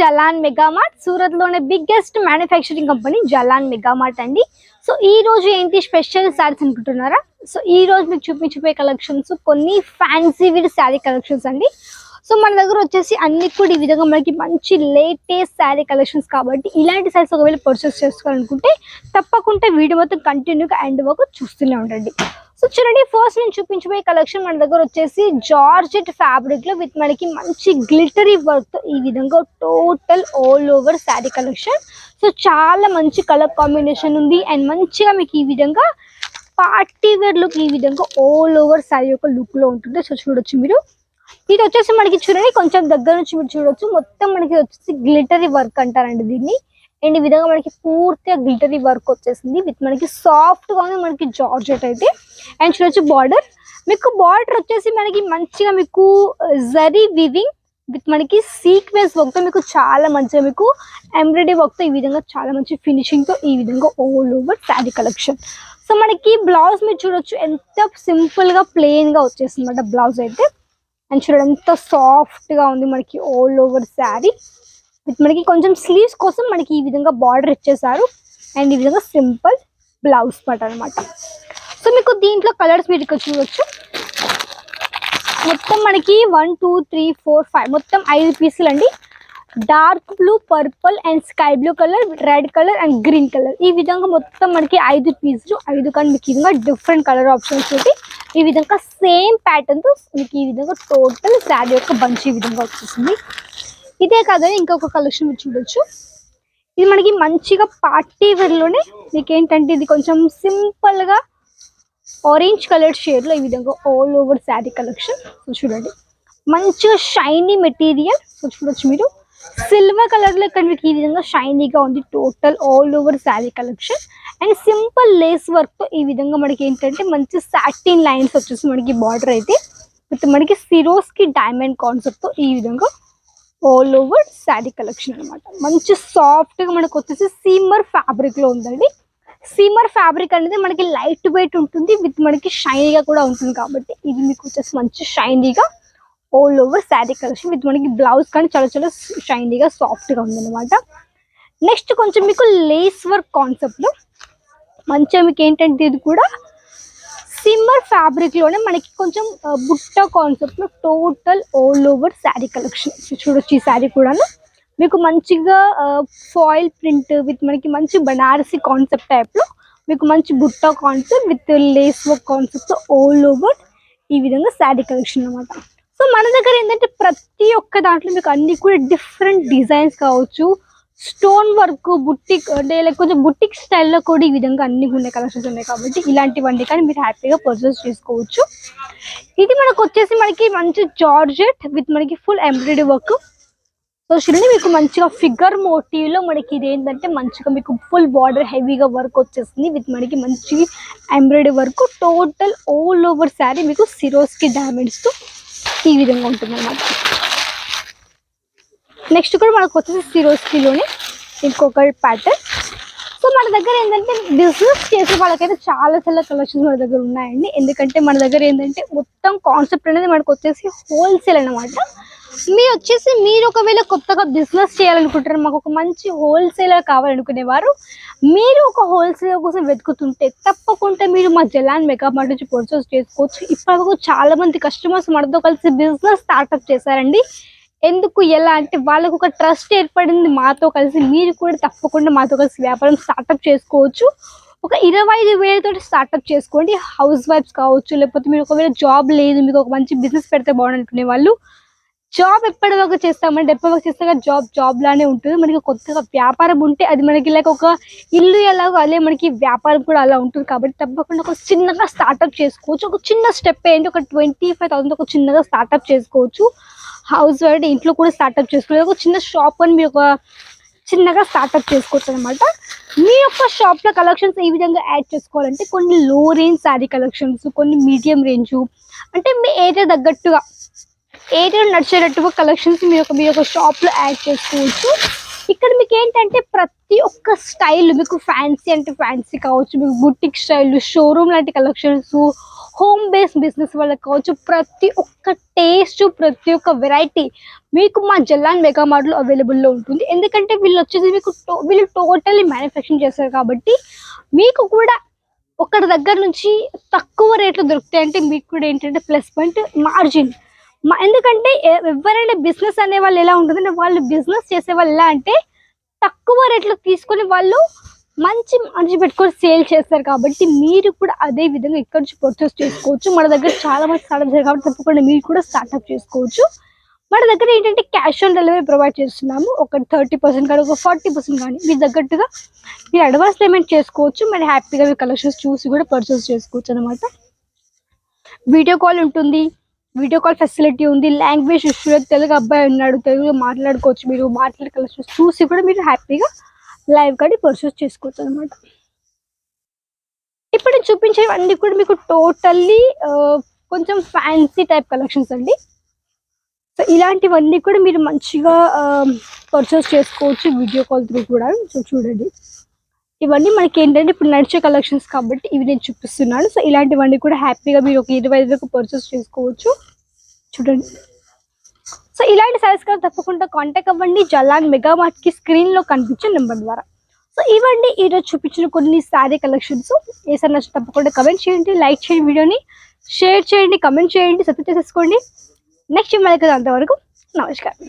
Jalan Megamart. సూరత్లోనే biggest manufacturing company Jalan Megamart అండి. So ఈ రోజు ఏంటి స్పెషల్ శారీస్ అనుకుంటున్నారా? సో ఈ రోజు మీకు చూపించిపోయే కలెక్షన్స్ కొన్ని ఫ్యాన్సీ వీడ్ శారీ కలెక్షన్స్ అండి. సో మన దగ్గర వచ్చేసి అన్ని కూడా ఈ విధంగా మనకి మంచి లేటెస్ట్ శారీ కలెక్షన్స్ కాబట్టి ఇలాంటి శారీస్ ఒకవేళ పర్చేస్ చేసుకోవాలనుకుంటే తప్పకుండా వీడియో మొత్తం కంటిన్యూగా ఎండ్ వరకు చూస్తూనే ఉండండి. సో చూడండి ఫస్ట్ నేను చూపించబోయే కలెక్షన్ మన దగ్గర వచ్చేసి జార్జెట్ ఫ్యాబ్రిక్లో విత్ మనకి మంచి గ్లిటరీ వర్క్ ఈ విధంగా total all over sari collection so చాలా మంచి కలర్ కాంబినేషన్ ఉంది. అండ్ మంచిగా మీకు ఈ విధంగా పార్టీ వేర్ లుక్ ఈ విధంగా ఆల్ ఓవర్ శారీ యొక్క లుక్లో ఉంటుంది సో చూడొచ్చు మీరు. ఇది వచ్చేసి మనకి చూడండి కొంచెం దగ్గర నుంచి మీరు చూడొచ్చు. మొత్తం మనకి వచ్చేసి గ్లిటరీ వర్క్ అంటారండి దీన్ని. అండ్ ఈ విధంగా మనకి పూర్తిగా గ్లిటరీ వర్క్ వచ్చేసింది. విత్ మనకి సాఫ్ట్గా ఉంది మనకి జార్జెట్ అయితే. అండ్ చూడొచ్చు బార్డర్ మీకు బార్డర్ వచ్చేసి మనకి మంచిగా మీకు జరీ వివింగ్ విత్ మనకి సీక్వెన్స్ వర్క్తో మీకు చాలా మంచిగా మీకు ఎంబ్రాయిడరీ వర్క్తో ఈ విధంగా చాలా మంచి ఫినిషింగ్తో ఈ విధంగా all over sari collection so మనకి బ్లౌజ్ మీరు చూడొచ్చు. ఎంత సింపుల్గా ప్లెయిన్గా వచ్చేసింది అనమాట బ్లౌజ్ అయితే. అండ్ చూడండి ఎంత సాఫ్ట్గా ఉంది మనకి ఆల్ ఓవర్ శారీ విత్ మనకి కొంచెం స్లీవ్స్ కోసం మనకి ఈ విధంగా బార్డర్ ఇచ్చేసారు అండ్ ఈ విధంగా సింపుల్ బ్లౌజ్ పట్ అనమాట సో మీకు దీంట్లో కలర్స్ మీరు ఇక్కడ చూడొచ్చు. మొత్తం మనకి one two three four five మొత్తం ఐదు పీసులు అండి dark blue purple and sky blue colour red colour and green colour ఈ విధంగా మొత్తం మనకి ఐదు పీసులు ఐదు కానీ మీకు ఈ విధంగా డిఫరెంట్ కలర్ ఆప్షన్స్ తోటి ఈ విధంగా సేమ్ ప్యాటర్న్తో మీకు ఈ విధంగా టోటల్ శారీ యొక్క బంచ్ ఈ విధంగా వచ్చేసింది. ఇదే కాదని ఇంకొక కలెక్షన్ మీరు చూడొచ్చు. ఇది మనకి మంచిగా పార్టీ వేర్లోనే మీకు ఏంటంటే ఇది కొంచెం సింపుల్గా ఆరెంజ్ కలర్ షేడ్లో ఈ విధంగా ఆల్ ఓవర్ శారీ కలెక్షన్. చూడండి. మంచిగా షైనీ మెటీరియల్. చూడొచ్చు మీరు. సిల్వర్ కలర్లో ఇక్కడ మీకు ఈ విధంగా షైనీగా ఉంది. Total all over sari collection and simple lace వర్క్తో ఈ విధంగా మనకి ఏంటంటే మంచి సాటిన్ లైన్స్ వచ్చేసి మనకి బార్డర్ అయితే విత్ మనకి సిరోస్కి డైమండ్ కాన్సెప్ట్తో ఈ విధంగా ఆల్ ఓవర్ శారీ కలెక్షన్ అన్నమాట. మంచి సాఫ్ట్గా మనకు వచ్చేసి సీమర్ ఫ్యాబ్రిక్లో ఉందండి. సీమర్ ఫ్యాబ్రిక్ అనేది మనకి లైట్ వెయిట్ ఉంటుంది. విత్ మనకి షైనీగా కూడా ఉంటుంది కాబట్టి ఇది మీకు వచ్చేసి మంచి షైనీగా all over sari collection with మనకి బ్లౌజ్ కానీ చాలా చాలా షైనీగా సాఫ్ట్గా ఉందన్నమాట. నెక్స్ట్ కొంచెం మీకు లేస్ వర్క్ కాన్సెప్ట్లో మంచిగా మీకు ఏంటంటే ఇది కూడా సిమ్మర్ ఫ్యాబ్రిక్లోనే మనకి కొంచెం బుట్ట కాన్సెప్ట్లో total all over sari collection చూడొచ్చు ఈ శారీ కూడాను. మీకు మంచిగా ఫాయిల్ ప్రింట్ విత్ మనకి మంచి బనారసి కాన్సెప్ట్ టైప్లో మీకు మంచి బుట్ట concept with lace work concept all over ఈ విధంగా శారీ కలెక్షన్ అన్నమాట. సో మన దగ్గర ఏంటంటే ప్రతి ఒక్క దాంట్లో మీకు అన్ని కూడా డిఫరెంట్ డిజైన్స్ కావచ్చు. స్టోన్ వర్క్ బుట్టిక్ అంటే లైక్ కొంచెం బుట్టిక్ స్టైల్లో కూడా ఈ విధంగా అన్ని ఉన్నాయి కలెక్షన్స్ ఉన్నాయి కాబట్టి ఇలాంటివన్నీ కానీ మీరు హ్యాపీగా పర్చేస్ చేసుకోవచ్చు. ఇది మనకు వచ్చేసి మనకి మంచి జార్జెట్ విత్ మనకి ఫుల్ ఎంబ్రాయిడరీ వర్క్ సో చూడండి మీకు మంచిగా ఫిగర్ మోటివ్లో మనకి ఇది ఏంటంటే మంచిగా మీకు ఫుల్ బార్డర్ హెవీగా వర్క్ వచ్చేసింది విత్ మనకి మంచి embroidery work total all over sari మీకు సిరోస్కి తో ఈ విధంగా ఉంటుంది అనమాట నెక్స్ట్ కూడా మనకు వచ్చేసి సిరోస్కిలోనే ఇంకొక ప్యాటర్న్ సో మన దగ్గర ఏంటంటే బిజినెస్ చేసే వాళ్ళకైతే చాలా చాలా కలెక్షన్స్ మన దగ్గర ఉన్నాయండి. ఎందుకంటే మన దగ్గర ఏంటంటే మొత్తం కాన్సెప్ట్ అనేది మనకు వచ్చేసి హోల్సేల్ అన్నమాట. మీరు వచ్చేసి మీరు ఒకవేళ కొత్తగా బిజినెస్ చేయాలనుకుంటారు మాకు ఒక మంచి హోల్సేలర్ కావాలనుకునేవారు మీరు ఒక హోల్సేలర్ కోసం వెతుకుతుంటే తప్పకుండా మీరు మా జలాన్ మేకప్ మార్ట్ నుంచి పర్చేస్ చేసుకోవచ్చు. ఇప్పటివరకు చాలా మంది కస్టమర్స్ మనతో కలిసి బిజినెస్ స్టార్ట్అప్ చేశారండి. ఎందుకు ఎలా అంటే వాళ్ళకు ఒక ట్రస్ట్ ఏర్పడింది మాతో కలిసి మీరు కూడా తప్పకుండా మాతో కలిసి వ్యాపారం స్టార్ట్అప్ చేసుకోవచ్చు. ఒక ఇరవై ఐదు వేలతో స్టార్ట్అప్ చేసుకోండి. హౌస్ వైఫ్స్ కావచ్చు లేకపోతే మీరు ఒకవేళ జాబ్ లేదు మీకు ఒక మంచి బిజినెస్ పెడితే బాగుంటునే వాళ్ళు జాబ్ ఎప్పటి వరకు చేస్తామంటే ఎప్పటి వరకు చేస్తే? జాబ్ జాబ్ లానే ఉంటుంది. మనకి కొత్తగా వ్యాపారం ఉంటే అది మనకి లైక్ ఒక ఇల్లు ఎలాగో అదే మనకి వ్యాపారం కూడా అలా ఉంటుంది. కాబట్టి తప్పకుండా ఒక చిన్నగా స్టార్ట్అప్ చేసుకోవచ్చు. ఒక చిన్న స్టెప్ ఏంటి? ఒక ట్వంటీ ఫైవ్ థౌసండ్ ఒక చిన్నగా స్టార్ట్అప్ చేసుకోవచ్చు. హౌస్ వైఫ్ ఇంట్లో కూడా స్టార్ట్అప్ చేసుకోవచ్చు. ఒక చిన్న షాప్ అని మీరు ఒక చిన్నగా స్టార్ట్అప్ చేసుకోవచ్చు అనమాట మీ యొక్క షాప్లో కలెక్షన్స్ ఏ విధంగా యాడ్ చేసుకోవాలంటే కొన్ని లో రేంజ్ శారీ కలెక్షన్స్ కొన్ని మీడియం రేంజ్ అంటే మీ ఏరియా తగ్గట్టుగా ఏరియా నడిచేటట్టుగా కలెక్షన్స్ మీ యొక్క మీ యొక్క షాప్లో యాడ్ చేసుకోవచ్చు. ఇక్కడ మీకు ఏంటంటే ప్రతి ఒక్క స్టైల్ మీకు ఫ్యాన్సీ అంటే ఫ్యాన్సీ కావచ్చు మీకు బుటిక్ స్టైల్ షోరూమ్ లాంటి కలెక్షన్స్ హోమ్ బేస్ బిజినెస్ వాళ్ళకి కావచ్చు ప్రతి ఒక్క టేస్ట్ ప్రతి ఒక్క వెరైటీ మీకు మా జల్లాన్ మెగా మార్ట్లో అవైలబుల్లో ఉంటుంది. ఎందుకంటే వీళ్ళు వచ్చేసి మీకు వీళ్ళు టోటల్లీ మ్యానుఫ్యాక్చరింగ్ చేస్తారు కాబట్టి మీకు కూడా ఒకరి దగ్గర నుంచి తక్కువ రేట్లో దొరుకుతాయి. అంటే మీకు కూడా ఏంటంటే ప్లస్ పాయింట్ మార్జిన్ ఎందుకంటే ఎవరైనా బిజినెస్ అనే వాళ్ళు ఎలా ఉంటుందంటే వాళ్ళు బిజినెస్ చేసే వాళ్ళు ఎలా అంటే తక్కువ రేట్లో తీసుకొని వాళ్ళు మంచి మనిషి పెట్టుకొని సేల్ చేస్తారు కాబట్టి మీరు కూడా అదే విధంగా ఇక్కడ నుంచి పర్చేస్ చేసుకోవచ్చు. మన దగ్గర చాలా మంది స్టార్ట్అప్ చేస్తారు కాబట్టి తప్పకుండా మీరు కూడా స్టార్ట్అప్ చేసుకోవచ్చు. మన దగ్గర ఏంటంటే క్యాష్ ఆన్ డెలివరీ ప్రొవైడ్ చేస్తున్నాము. ఒక థర్టీ పర్సెంట్ కానీ ఒక ఫార్టీ పర్సెంట్ కానీ మీ తగ్గట్టుగా మీరు అడ్వాన్స్ పేమెంట్ చేసుకోవచ్చు. మరి హ్యాపీగా మీ కలెక్షన్స్ చూసి కూడా పర్చేస్ చేసుకోవచ్చు అనమాట వీడియో కాల్ ఉంటుంది. వీడియో కాల్ ఫెసిలిటీ ఉంది లాంగ్వేజ్ ఇష్యూ తెలుగు అబ్బాయి ఉన్నాడు తెలుగులో మాట్లాడుకోవచ్చు మీరు మాట్లాడే చూసి కూడా మీరు హ్యాపీగా లైవ్ కానీ పర్చేస్ చేసుకోవచ్చు అనమాట ఇప్పుడు నేను చూపించేవన్నీ కూడా మీకు టోటల్లీ కొంచెం ఫ్యాన్సీ టైప్ కలెక్షన్స్ అండి. సో ఇలాంటివన్నీ కూడా మీరు మంచిగా పర్చేస్ చేసుకోవచ్చు వీడియో కాల్ త్రూ కూడా. సో చూడండి. ఇవన్నీ మనకి ఏంటంటే ఇప్పుడు నడిచే కలెక్షన్స్ కాబట్టి ఇవి నేను చూపిస్తున్నాను. సో ఇలాంటివన్నీ కూడా హ్యాపీగా మీరు ఒక ఇరవై ఐదు వరకు పర్చేస్ చేసుకోవచ్చు. చూడండి. సో ఇలాంటి సైజ్ కాదు తప్పకుండా కాంటాక్ట్ అవ్వండి. జలాన్ మెగా మార్ట్కి స్క్రీన్లో కనిపించే నెంబర్ ద్వారా. సో ఇవ్వండి ఈరోజు చూపించిన కొన్ని శారీ కలెక్షన్స్ ఏ సార్ నచ్చిన తప్పకుండా కమెంట్ చేయండి లైక్ చేయండి వీడియోని షేర్ చేయండి కమెంట్ చేయండి సబ్స్క్రైబ్ చేసేసుకోండి నెక్స్ట్ మళ్ళీ అంతవరకు నమస్కారం.